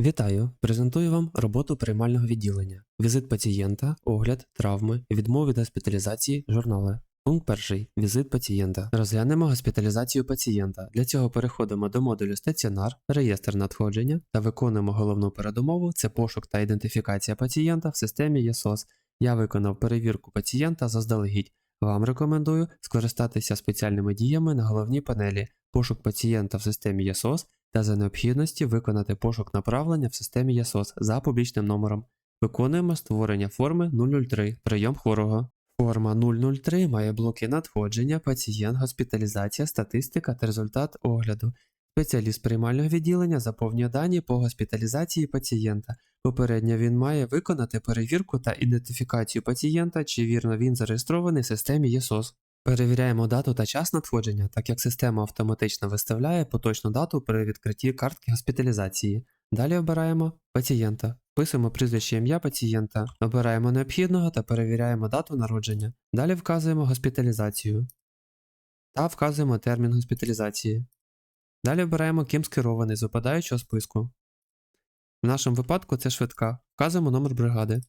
Вітаю! Презентую вам роботу приймального відділення, візит пацієнта, огляд, травми, відмови від госпіталізації, журнали. Пункт перший. Візит пацієнта. Розглянемо госпіталізацію пацієнта. Для цього переходимо до модулю стаціонар, реєстр надходження та виконуємо головну передумову це пошук та ідентифікація пацієнта в системі ЄСОС. Я виконав перевірку пацієнта заздалегідь. Вам рекомендую скористатися спеціальними діями на головній панелі пошук пацієнта в системі ЄСОС та за необхідності виконати пошук направлення в системі ЄСОС за публічним номером. Виконуємо створення форми 003 прийом хворого. Форма 003 має блоки надходження, пацієнт, госпіталізація, статистика та результат огляду. Спеціаліст приймального відділення заповнює дані по госпіталізації пацієнта. Попередньо він має виконати перевірку та ідентифікацію пацієнта, чи вірно він зареєстрований в системі ЄСОС. Перевіряємо дату та час надходження, так як система автоматично виставляє поточну дату при відкритті картки госпіталізації. Далі обираємо пацієнта, вписуємо прізвище ім'я пацієнта, обираємо необхідного та перевіряємо дату народження. Далі вказуємо госпіталізацію та вказуємо термін госпіталізації. Далі обираємо ким скерований з випадаючого списку. В нашому випадку це швидка. Вказуємо номер бригади.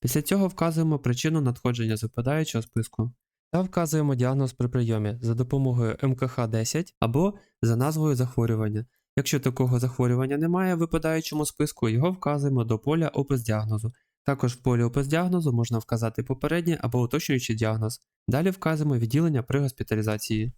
Після цього вказуємо причину надходження з випадаючого списку та вказуємо діагноз при прийомі за допомогою МКХ-10 або за назвою захворювання. Якщо такого захворювання немає в випадаючому списку, його вказуємо до поля опис діагнозу. Також в полі опис діагнозу можна вказати попередній або уточнюючий діагноз. Далі вказуємо відділення при госпіталізації.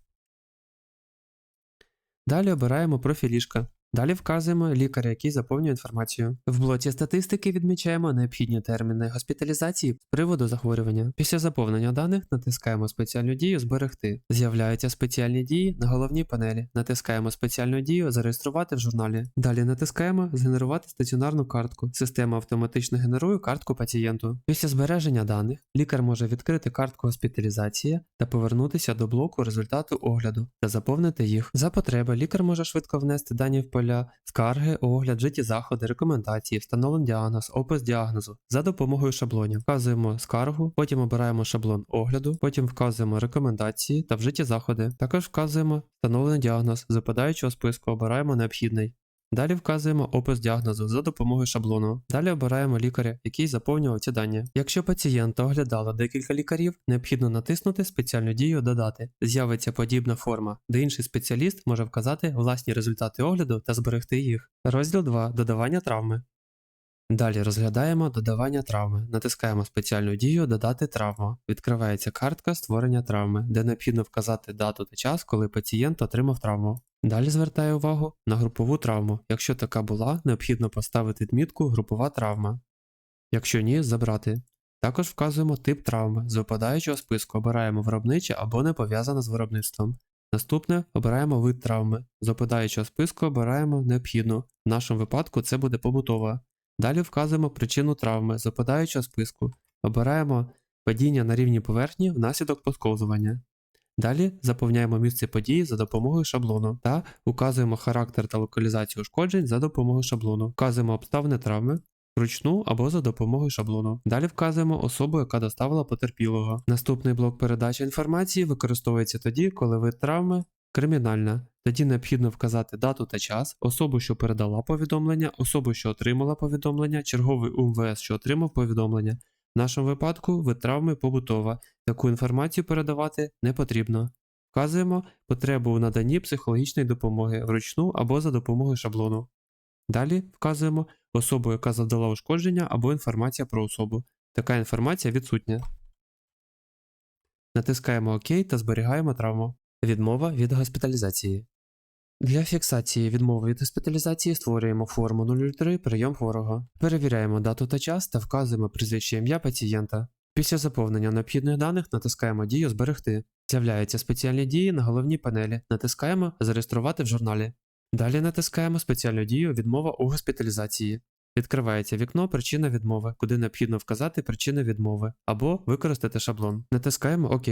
Далі обираємо профіль ліжка. Далі вказуємо лікаря, який заповнює інформацію. В блоці статистики відмічаємо необхідні терміни госпіталізації з приводу захворювання. Після заповнення даних натискаємо спеціальну дію Зберегти. З'являються спеціальні дії на головній панелі. Натискаємо спеціальну дію Зареєструвати в журналі. Далі натискаємо Згенерувати стаціонарну картку. Система автоматично генерує картку пацієнту. Після збереження даних лікар може відкрити картку госпіталізації та повернутися до блоку результату огляду та заповнити їх. За потреби лікар може швидко внести дані в поля скарги, огляд, житті заходи, рекомендації, встановлений діагноз, опис діагнозу за допомогою шаблонів. Вказуємо скаргу, потім обираємо шаблон огляду, потім вказуємо рекомендації та вжиті заходи. Також вказуємо встановлений діагноз, з випадаючого списку обираємо необхідний. Далі вказуємо опис діагнозу за допомогою шаблону. Далі обираємо лікаря, який заповнював ці дані. Якщо пацієнта оглядало декілька лікарів, необхідно натиснути спеціальну дію Додати. З'явиться подібна форма, де інший спеціаліст може вказати власні результати огляду та зберегти їх. Розділ 2. Додавання травми. Далі розглядаємо додавання травми. Натискаємо спеціальну дію Додати травму. Відкривається картка створення травми, де необхідно вказати дату та час, коли пацієнт отримав травму. Далі звертаю увагу на групову травму. Якщо така була, необхідно поставити відмітку Групова травма. Якщо ні, забрати. Також вказуємо тип травми. З випадаючого списку обираємо виробниче або не пов'язане з виробництвом. Наступне обираємо вид травми. З випадаючого списку обираємо необхідну. В нашому випадку це буде побутова. Далі вказуємо причину травми з списку. Обираємо падіння на рівні поверхні внаслідок посковзування. Далі заповняємо місце події за допомогою шаблону та указуємо характер та локалізацію ушкоджень за допомогою шаблону. Вказуємо обставини травми вручну або за допомогою шаблону. Далі вказуємо особу, яка доставила потерпілого. Наступний блок передачі інформації використовується тоді, коли вид травми кримінальна. Тоді необхідно вказати дату та час, особу, що передала повідомлення, особу, що отримала повідомлення, черговий УМВС, що отримав повідомлення. В нашому випадку вид травми побутова. Таку інформацію передавати не потрібно. Вказуємо потребу у наданні психологічної допомоги вручну або за допомогою шаблону. Далі вказуємо особу, яка завдала ушкодження або інформація про особу. Така інформація відсутня. Натискаємо ОК та зберігаємо травму. Відмова від госпіталізації. Для фіксації відмови від госпіталізації створюємо форму 03 прийом хворого. Перевіряємо дату та час та вказуємо прізвище ім'я пацієнта. Після заповнення необхідних даних натискаємо дію Зберегти. З'являються спеціальні дії на головній панелі. Натискаємо Зареєструвати в журналі. Далі натискаємо спеціальну дію Відмова у госпіталізації. Відкривається вікно Причина відмови, куди необхідно вказати причину відмови або використати шаблон. Натискаємо ОК.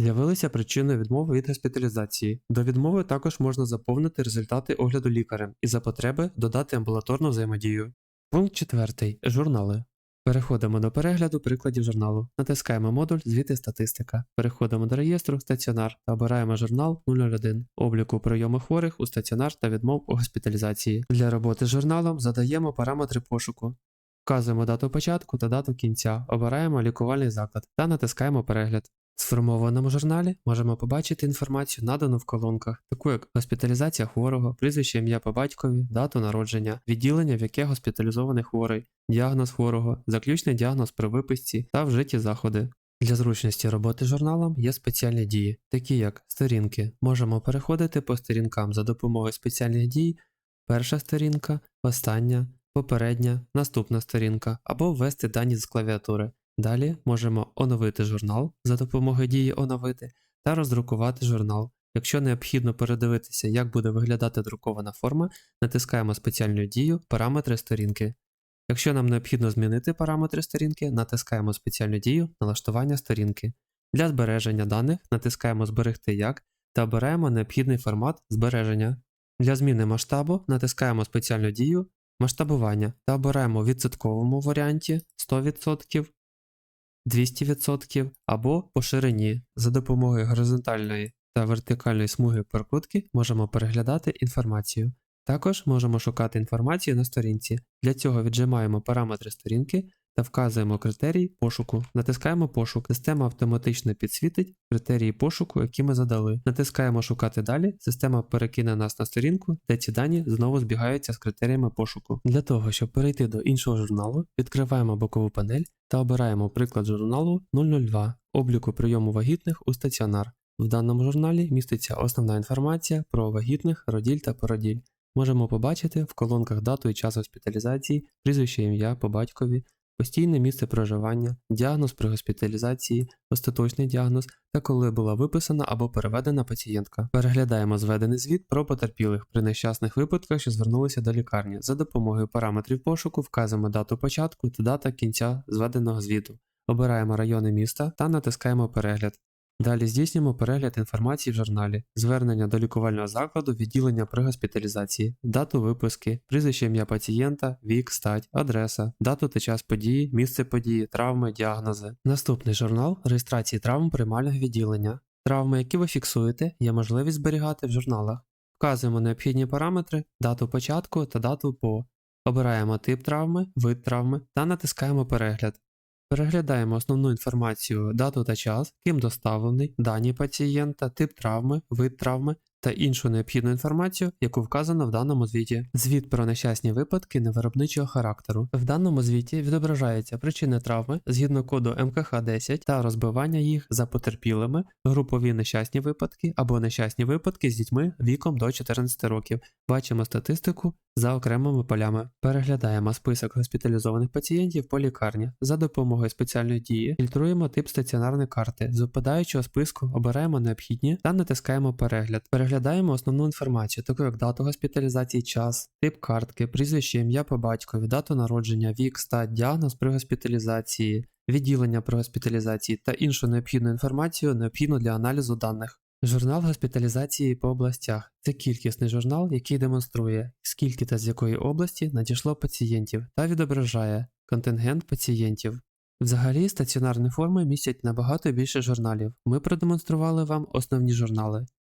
З'явилися причини відмови від госпіталізації. До відмови також можна заповнити результати огляду лікарем і за потреби додати амбулаторну взаємодію. Пункт 4. Журнали. Переходимо до перегляду прикладів журналу. Натискаємо модуль Звіти статистика. Переходимо до реєстру стаціонар та обираємо журнал 001 обліку прийому хворих у стаціонар та відмов у госпіталізації. Для роботи з журналом задаємо параметри пошуку. Вказуємо дату початку та дату кінця, обираємо лікувальний заклад та натискаємо перегляд. Сформованому журналі можемо побачити інформацію, надану в колонках, таку як госпіталізація хворого, прізвище ім'я по батькові, дату народження, відділення, в яке госпіталізований хворий, діагноз хворого, заключний діагноз при виписці та вжиті заходи. Для зручності роботи журналом є спеціальні дії, такі як сторінки. Можемо переходити по сторінкам за допомогою спеціальних дій, перша сторінка, остання, попередня, наступна сторінка або ввести дані з клавіатури. Далі можемо оновити журнал за допомогою дії оновити та роздрукувати журнал. Якщо необхідно передивитися, як буде виглядати друкована форма, натискаємо спеціальну дію Параметри сторінки. Якщо нам необхідно змінити параметри сторінки, натискаємо спеціальну дію Налаштування сторінки. Для збереження даних натискаємо Зберегти як та обираємо необхідний формат збереження. Для зміни масштабу натискаємо спеціальну дію Масштабування та обираємо в відсотковому варіанті 100%, 200% або по ширині. За допомогою горизонтальної та вертикальної смуги прокрутки можемо переглядати інформацію. Також можемо шукати інформацію на сторінці. Для цього віджимаємо параметри сторінки та вказуємо критерій пошуку. Натискаємо пошук. Система автоматично підсвітить критерії пошуку, які ми задали. Натискаємо Шукати далі. Система перекине нас на сторінку, де ці дані знову збігаються з критеріями пошуку. Для того, щоб перейти до іншого журналу, відкриваємо бокову панель та обираємо приклад журналу 002 обліку прийому вагітних у стаціонар. В даному журналі міститься основна інформація про вагітних, роділь та породіль. Можемо побачити в колонках дату і час госпіталізації, прізвище ім'я по батькові, постійне місце проживання, діагноз при госпіталізації, остаточний діагноз та коли була виписана або переведена пацієнтка. Переглядаємо зведений звіт про потерпілих при нещасних випадках, що звернулися до лікарні. За допомогою параметрів пошуку вказуємо дату початку та дата кінця зведеного звіту. Обираємо райони міста та натискаємо перегляд. Далі здійснюємо перегляд інформації в журналі, звернення до лікувального закладу, відділення при госпіталізації, дату виписки, прізвище ім'я пацієнта, вік, стать, адреса, дату та час події, місце події, травми, діагнози. Наступний журнал реєстрації травм приймального відділення. Травми, які ви фіксуєте, є можливість зберігати в журналах. Вказуємо необхідні параметри, дату початку та дату по. Обираємо тип травми, вид травми та натискаємо перегляд. Переглядаємо основну інформацію, дату та час, ким доставлений, дані пацієнта, тип травми, вид травми та іншу необхідну інформацію, яку вказано в даному звіті. Звіт про нещасні випадки невиробничого характеру. В даному звіті відображаються причини травми згідно коду МКХ 10 та розбивання їх за потерпілими, групові нещасні випадки або нещасні випадки з дітьми віком до 14 років. Бачимо статистику за окремими полями. Переглядаємо список госпіталізованих пацієнтів по лікарні. За допомогою спеціальної дії фільтруємо тип стаціонарної карти. З випадаючого списку обираємо необхідні та натискаємо перегляд. Переглядаємо основну інформацію, таку як дату госпіталізації, час, тип картки, прізвище, ім'я по батькові, дату народження, вік, стать, діагноз при госпіталізації, відділення при госпіталізації та іншу необхідну інформацію, необхідну для аналізу даних. Журнал госпіталізації по областях це кількісний журнал, який демонструє, скільки та з якої області надійшло пацієнтів та відображає контингент пацієнтів. Взагалі, стаціонарні форми містять набагато більше журналів. Ми продемонстрували вам основні журнали.